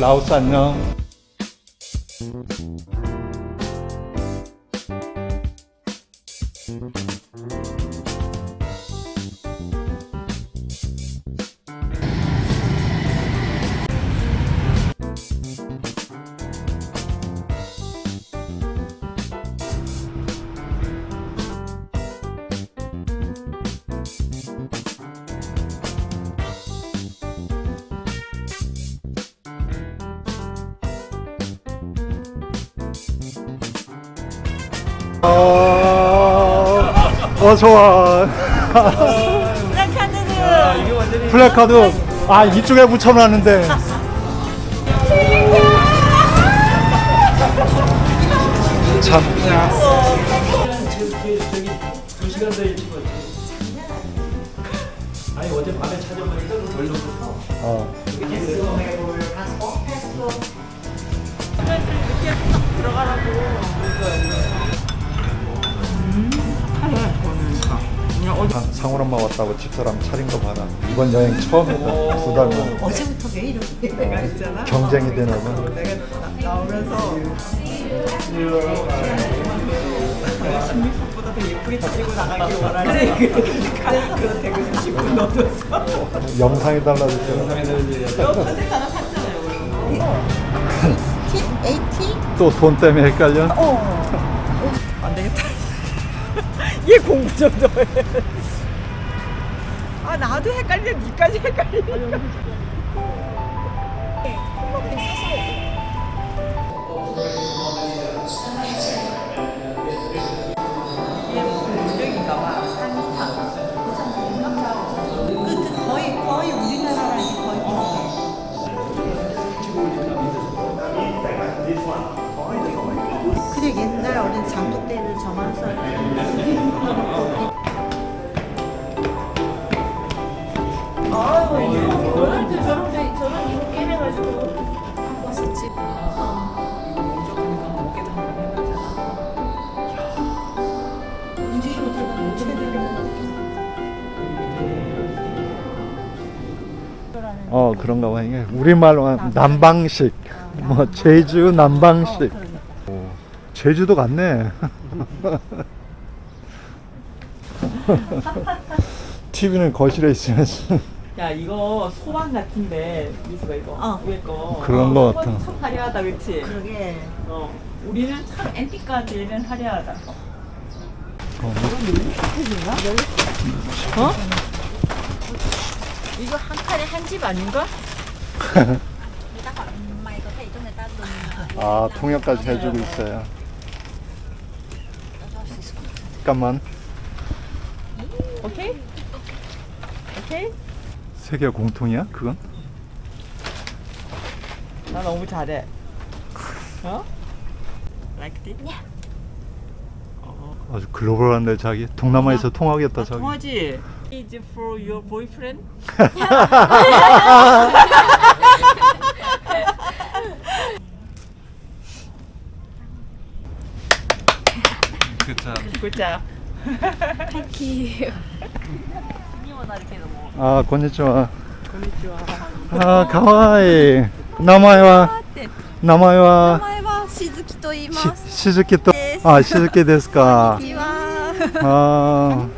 라오스 어, 어 좋아. 플래카드는 플래카드 아 이쪽에 붙여놨는데. 참. 엄마 왔다고 집사람 차린 거 봐라. 이번 여행 처음이다. 두 달만 어제부터 왜 이러니 내가 있잖아 경쟁이 되나 봐. 내가 나- 나오면서 신미석보다 더 예쁘게 차리고 나가길 원하지 그래서 그런 대구 싶고 넣어줬어 영상이 컨셉 하나 샀잖아요 T? 또 돈 때문에 헷갈려? 안 되겠다 얘 공부 정도 해. 아 나도 헷갈려. 니까지 헷갈려 그런가 봐 이게 우리말로 남방식. 뭐 제주 남방식. 오, 제주도 같네. TV는 거실에 있으면 야 이거 소방 같은데 미수가 이거. 어. 위에 거. 그런 거 같아. 소방이 참 화려하다 그치? 그러게. 어 우리는 참 앤틱까지는 화려하다. 어? 이거 한 칸에 한 집 아닌가? 아 통역까지 해주고 있어요 잠깐만 오케이? 오케이? 세계 공통이야 그건? 나 너무 잘해 어? Like this? 아주 글로벌한데 자기 동남아에서 통하겠다 아, 자기 통하지? is for your boyfriend? Good job. Good job. Thank you. あ、こんにちは。こんにちは。ああ、かわいい。名前は。名前は。名前はしずきと言います。しずきと。あ、しずきですか。こんにちは。ああ。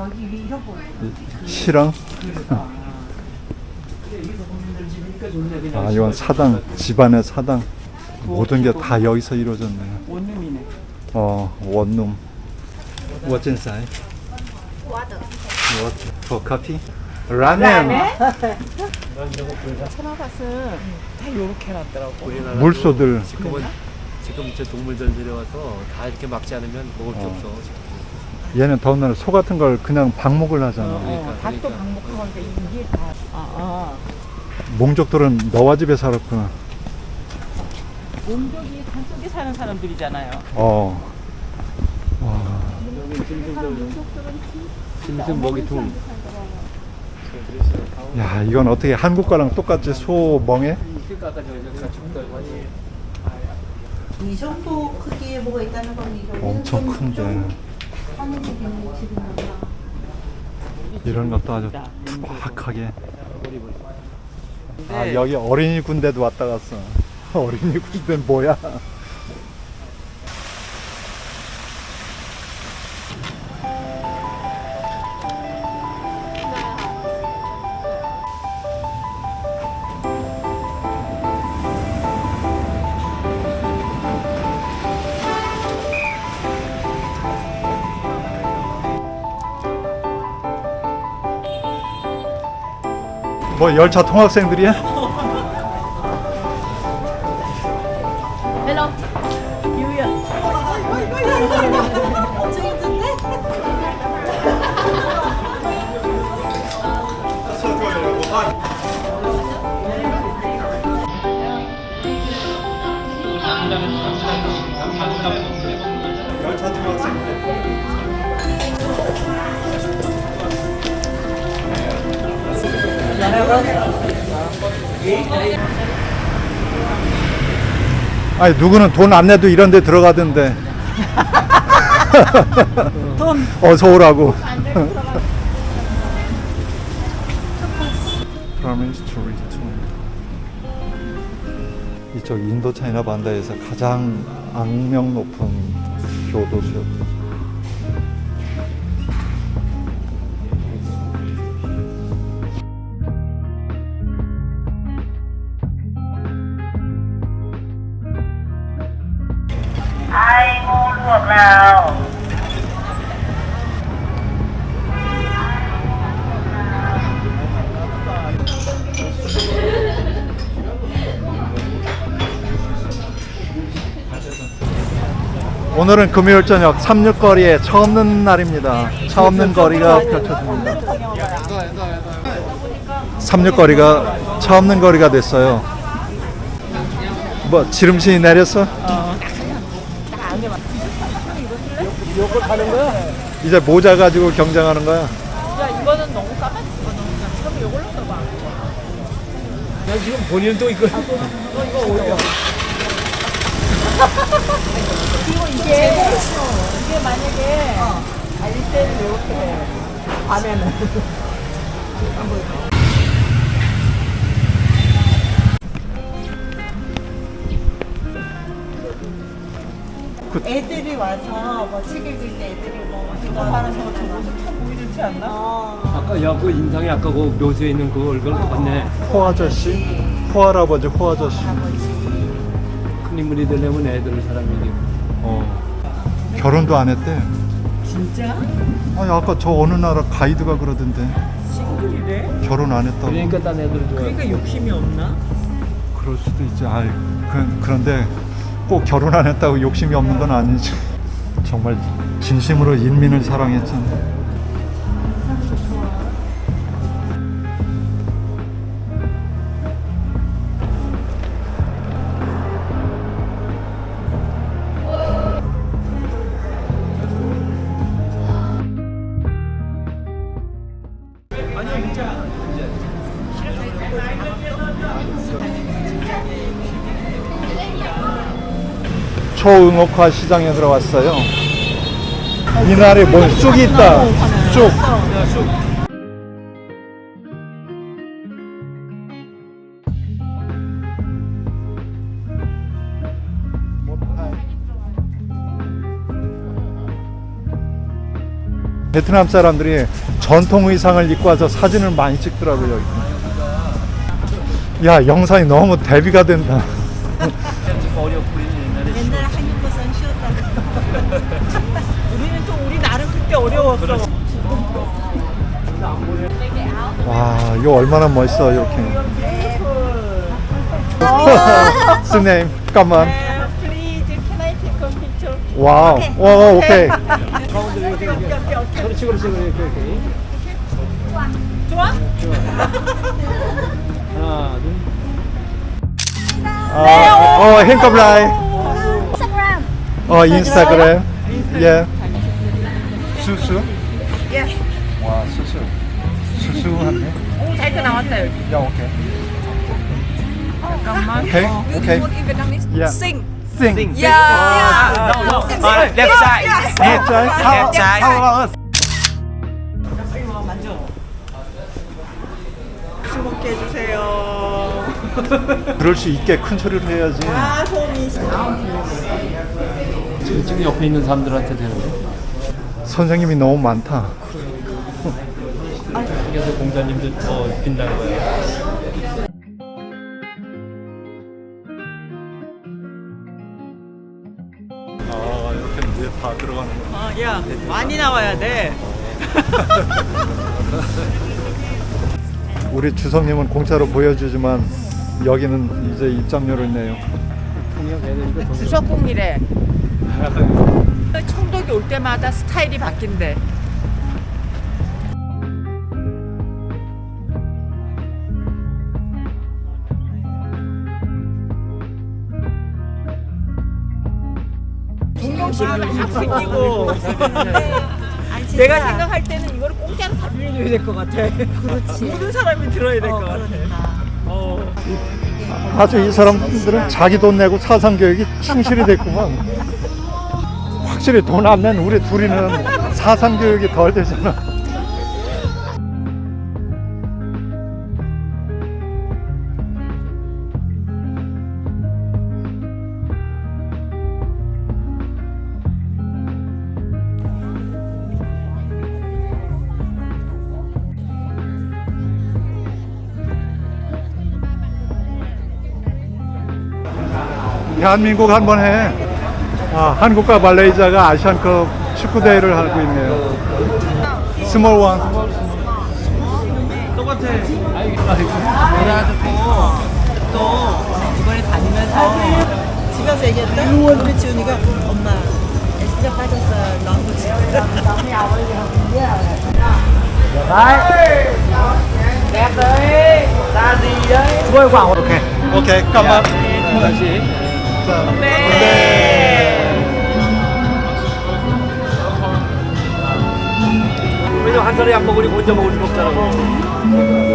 아 여기 이런 거. 실황? 아, 이건 사당, 집안의 사당. 모든 게 다 여기서 이루어졌네. 원룸이네 어, 원룸. What's inside? Water. Water. For coffee? 라멘. 천하밭은 다 이렇게 해놨더라고 물소들. 지금은 지금 이제 동물들 들여와서 다 이렇게 막지 않으면 먹을 게 어. 없어. 지금. 얘는 더운 날에 소 같은 걸 그냥 방목을 하잖아. 어, 그러니까, 닭도 그러니까. 방목하고 하니까 이게 다 아, 아. 몽족들은 너와 집에 살았구나. 몽족이 산속에 사는 사람들이잖아요. 어. 와, 짐승 먹이통. 야, 이건 어떻게 한국 거랑 똑같이 소 멍에? 이 정도 크기의 뭐가 있다는 건 이거 엄청 큰데. 이런 것도 아주 투박하게. 아, 여기 어린이 군대도 왔다 갔어. 어린이 군대는 뭐야? 뭐 열차 통학생들이야? 헬로. 힘든데? 열차 통학생들. 아니 누구는 돈 안 내도 이런 데 들어가던데. 돈. 어서 오라고. 이쪽 인도 차이나 반다에서 가장 악명 높은 교도소였다 오늘은 금요일 저녁 삼육거리에 차 없는 날입니다. 차 없는 거리가 펼쳐집니다. 삼육거리가 차 없는 거리가 됐어요. 뭐 지름신이 내 렸어? 이제 모자 가지고 경쟁하는 거야. 야 이거는 너무 까맣지 이거 너무 처음 이걸로 써봐. 난 지금 본인 또 이거. 그리고 이게 이게 만약에 달릴 때는 이렇게 돼. 밤에는 애들이 와서 뭐 책 읽을 때 애들이 뭐 이거 하는 거 저거 참 보기 좋지 않나? 어, 아까 야 그 인상이 아까 그 묘수에 있는 그 얼굴 봤네. 호 아저씨, 호 할아버지, 호 아저씨. 큰 인물이 되려면 애들을 사람이고. 어. 결혼도 안 했대. 진짜? 아니 아까 저 어느 나라 가이드가 그러던데 싱글이래? 결혼 안 했다고. 그러니까 딴 애들을 좋아. 그러니까 욕심이 없나? 그럴 수도 있지. 아이, 그, 그런데 꼭 결혼 안 했다고 욕심이 없는 건 아니지. 정말 진심으로 인민을 사랑했잖아. 초응옥화 시장에 들어왔어요. 이날에 뭔 쑥이 있다. 쑥. 베트남 사람들이 전통 의상을 입고 와서 사진을 많이 찍더라고요. 야 영상이 너무 대비가 된다. 옛날에. 옛날에 한육부선 쉬었다고 우리는 또 우리 나름 그때 어려웠어. 와 이거 얼마나 멋있어 이렇게. 스네임 잠깐만. Please, can I take a picture? 와우. 와 오케이. 그렇지 그렇지 그렇지. 좋아? 하나, 둘. 어, 어, 행컵 라이. 어, 인스타그램. 예. 수수? 예. 와, 수수. 수수한데? 오, 자기가 나왔다, 여기. 야, 오케이. 잠깐만. 오케이, 오케이. Vietnamese. Yeah. Sing. Sing. Yeah. No, no. Uh, left side. Left side. How, Left side. how about us? 만져. 술 먹게 해주세요. 그럴 수 있게 큰 소리를 해야지. 아, 소미. 지금 옆에 있는 사람들한테 되는데. 선생님이 너무 많다. 그래서 공자님들 더 빈다는 거예요. 아, 이렇게 이제 다 들어가는 거. 아, 야, 많이 나와야 돼. 우리 주성님은 공짜로 보여주지만 여기는 이제 입장료를 내요. 주석궁이래. 총독이 올 때마다 스타일이 바뀐대. 막 생기고. 내가 생각할 때는 이거를 공짜로 다 빌려줘야 될 것 같아. 그렇지. 모든 사람이 들어야 될 것 같아. 어. 아주 이 사람들은 자기 돈 내고 사상 교육이 충실히 됐구만. 확실히 돈 안 낸 우리 둘이는 사상 교육이 덜 되잖아. 대한민국 한번 해. 아, 한국과 말레이시아가 아시안컵 축구 대회를 하고 있네요. 스몰 원. 똑같아. 그래가지고 또 이번에 다니면서 집에서 얘기했다. 우리 지훈이가 엄마 S가 빠졌어. 너무 오케이. 오케이. 까만. 다시. 자, 왜냐면 한 사람이 안 먹으니 혼자 먹을 수 없잖아.